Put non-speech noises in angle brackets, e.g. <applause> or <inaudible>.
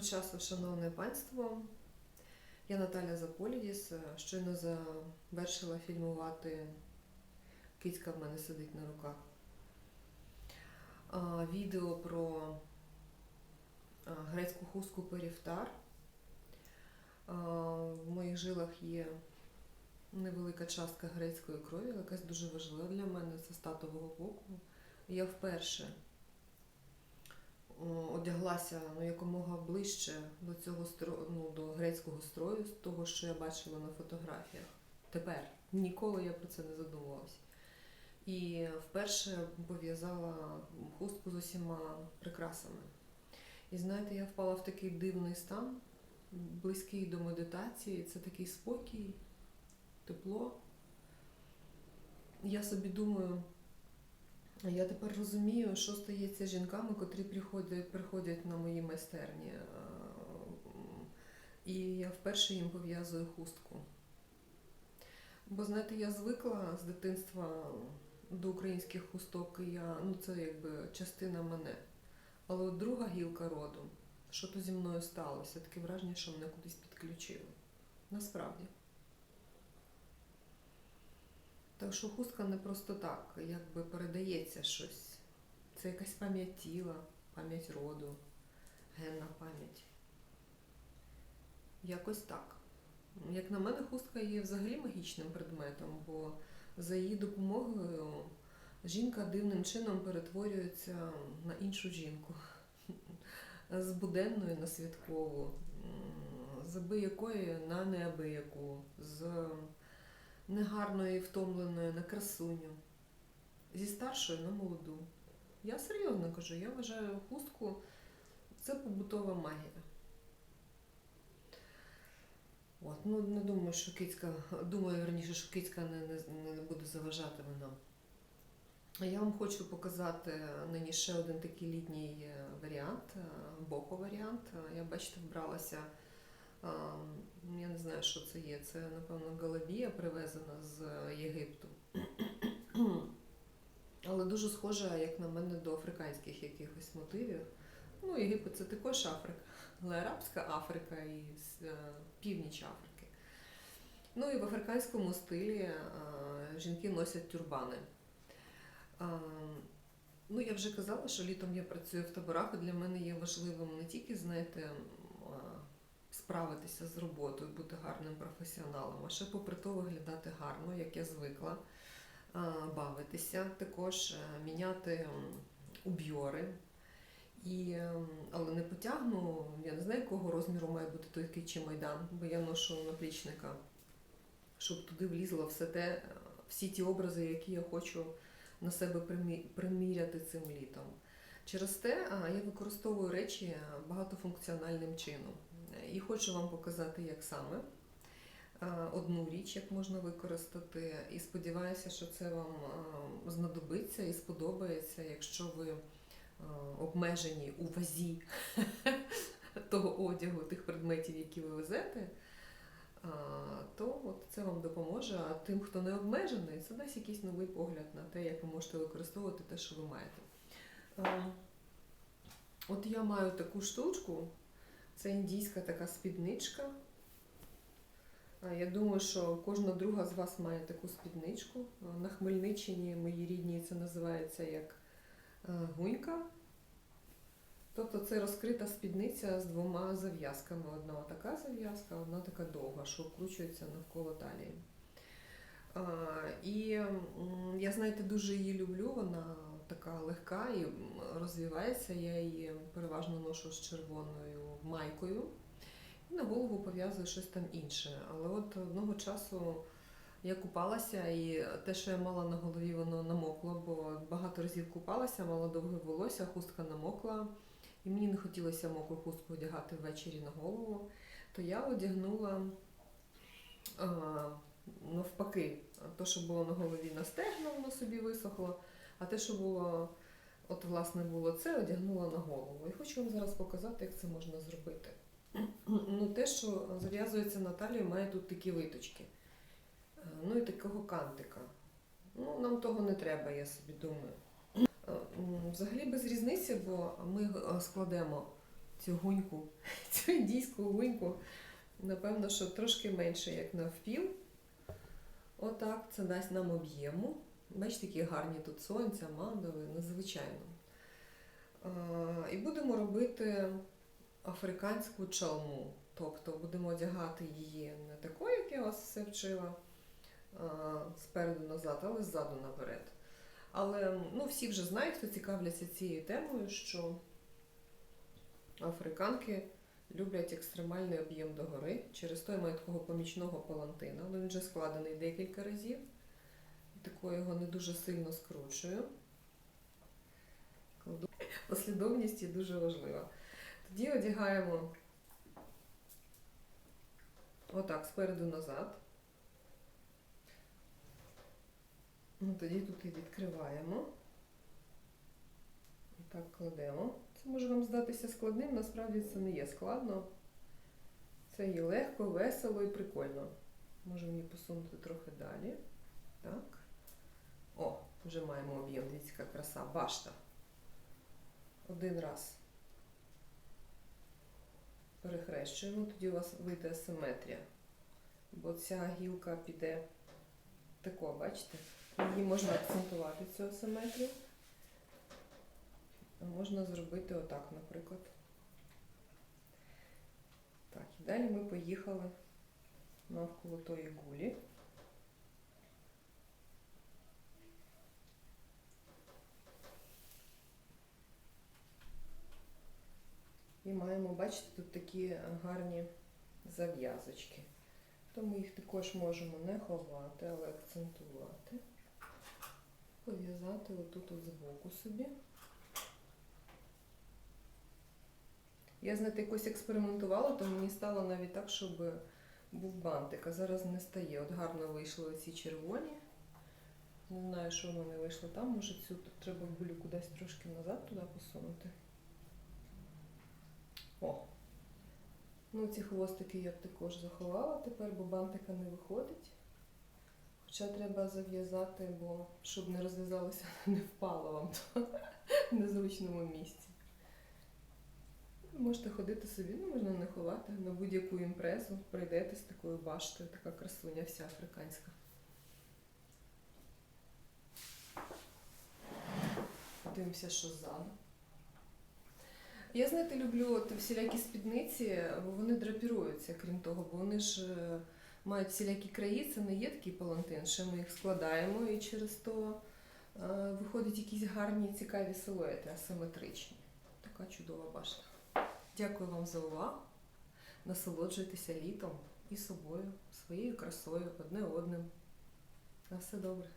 Доброго часу, шановне панство. Я Наталя Заполідіс. Щойно завершила фільмувати Кицька в мене сидить на руках. Відео про грецьку хустку перівтар. А, В моїх жилах є невелика частка грецької крові, якась дуже важлива для мене, це статового боку. Я вперше одяглася ну, якомога ближче до цього стро... ну, до грецького строю, з того, що я бачила на фотографіях. Тепер ніколи я про це не задумувалася. І вперше пов'язала хустку з усіма прикрасами. І знаєте, я впала в такий дивний стан, близький до медитації. Це такий спокій, тепло. Я собі думаю, я тепер розумію, що стається з жінками, котрі приходять, приходять на мої майстерні. Е, І я вперше їм пов'язую хустку. Бо знаєте, я звикла з дитинства до українських хусток, і я, ну це якби частина мене. Але от друга гілка роду, що то зі мною сталося, таке враження, що мене кудись підключили. Насправді. Так що хустка не просто так, якби передається щось. Це якась пам'ять тіла, пам'ять роду, генна пам'ять. Якось так. Як на мене, хустка є взагалі магічним предметом, бо за її допомогою жінка дивним чином перетворюється на іншу жінку. З буденної на святкову, з абиякої на неабияку, з негарної, втомленої на красуню, зі старшої на молоду. Я серйозно кажу, я вважаю хустку це побутова магія. От, ну не думаю, що кицька, думаю верніше, що кицька не, не, не буде заважати нам. А Я вам хочу показати нині ще один такий літній е, варіант, е, боко-варіант. Е, Я, бачите, вбралася, знаю, що це є. Це, напевно, галабія привезена з Єгипту. Але дуже схожа, як на мене, до африканських якихось мотивів. Ну, Єгипет це також Африка, але арабська Африка і е, північ Африки. Ну і в африканському стилі е, жінки носять тюрбани. Ну, я вже казала, що літом я працюю в таборах, і для мене є важливим не тільки, знаєте, справитися з роботою, бути гарним професіоналом, а ще попри то виглядати гарно, як я звикла, бавитися, також е, міняти м, убьори. І, але не потягну, я не знаю, якого розміру має бути той такий чемайдан, бо я ношу наплічника, щоб туди влізло все те, е, всі ті образи, які я хочу на себе приміряти цим літом. Через те я використовую речі е, багатофункціональним чином. І хочу вам показати, як саме е, одну річ, як можна використати. І сподіваюся, що це вам е, знадобиться і сподобається, якщо ви е, обмежені у вазі <laughs> того одягу, тих предметів, які ви везете. То от це вам допоможе. А тим, хто не обмежений, це дасть якийсь новий погляд на те, як ви можете використовувати те, що ви маєте. От я маю таку штучку, це індійська така спідничка. Я думаю, що кожна друга з вас має таку спідничку. На Хмельниччині мої рідні це називається як гунька. Тобто це розкрита спідниця з двома зав'язками. Одна така зав'язка, одна така довга, що вкручується навколо талії. А, і я, знаєте, дуже її люблю. Вона така легка і розвивається. Я її переважно ношу з червоною майкою. І на голову пов'язую щось там інше. Але от одного часу я купалася, і те, що я мала на голові, воно намокло, бо багато разів купалася, мала довге волосся, хустка намокла. І мені не хотілося мокру хустку одягати ввечері на голову, то я одягнула а, навпаки, то, що було на голові на стегна, воно собі висохло, а те, що було, от власне було це, одягнула на голову. І хочу вам зараз показати, як це можна зробити. Ну, те, що зав'язується на талію, має тут такі виточки. Е, Ну і такого кантика. Ну, нам того не треба, я собі думаю. Е, Взагалі без різниці, бо ми е, складемо цю гуньку, <laughs> цю індійську гуньку, напевно, що трошки менше, як навпіл. Отак, це дасть нам об'єму. Бачите, які гарні тут сонця, мандови, надзвичайно. І будемо робити африканську чалму. Тобто будемо одягати її не такою, як я вас все вчила, спереду назад, але ззаду наперед. Але ну, всі вже знають, хто цікавляться цією темою, що африканки люблять екстремальний об'єм догори. Через то я маю такого помічного палантина. Він вже складений декілька разів. Тако його не дуже сильно скручую. Послідовність є дуже важлива. Тоді одягаємо отак, спереду назад. Ну, тоді тут і відкриваємо. І так кладемо. Це може вам здатися складним, насправді це не є складно. Це є легко, весело і прикольно. Можемо її посунути трохи далі. Так. О, вже маємо об'єм. Дивіться, краса. Башта. Один раз перехрещуємо, тоді у вас вийде асиметрія. Бо ця гілка піде тако, бачите? Її можна акцентувати цю асиметрію. Можна зробити отак, наприклад. Так, і далі ми поїхали навколо тої гулі. І маємо, бачите, тут такі гарні зав'язочки. Тому їх також можемо не ховати, але акцентувати. Пов'язати отут от збоку собі. Я, знаєте, якось експериментувала, то мені стало навіть так, щоб був бантик, а зараз не стає. От гарно вийшли ці червоні. Не знаю, що воно не вийшло там. Може цю треба булю кудись трошки назад туди посунути. О! Ну, ці хвостики я б також заховала тепер, бо бантика не виходить. Хоча треба зав'язати, бо щоб не розв'язалося, <laughs> не впало вам то <laughs> в незручному місці. Можете ходити собі, ну можна не ховати на будь-яку імпрезу. Прийдете з такою баштою, така красуня вся африканська. Дивимося, що ззаду. Я, знаєте, люблю от всілякі спідниці, бо вони драпіруються, крім того, бо вони ж е, мають всілякі краї, це не є такий палантин, ще ми їх складаємо і через то е, виходять якісь гарні, цікаві силуети, асиметричні. Така чудова башта. Дякую вам за увагу. Насолоджуйтеся літом і собою, своєю красою, одне одним. На все добре.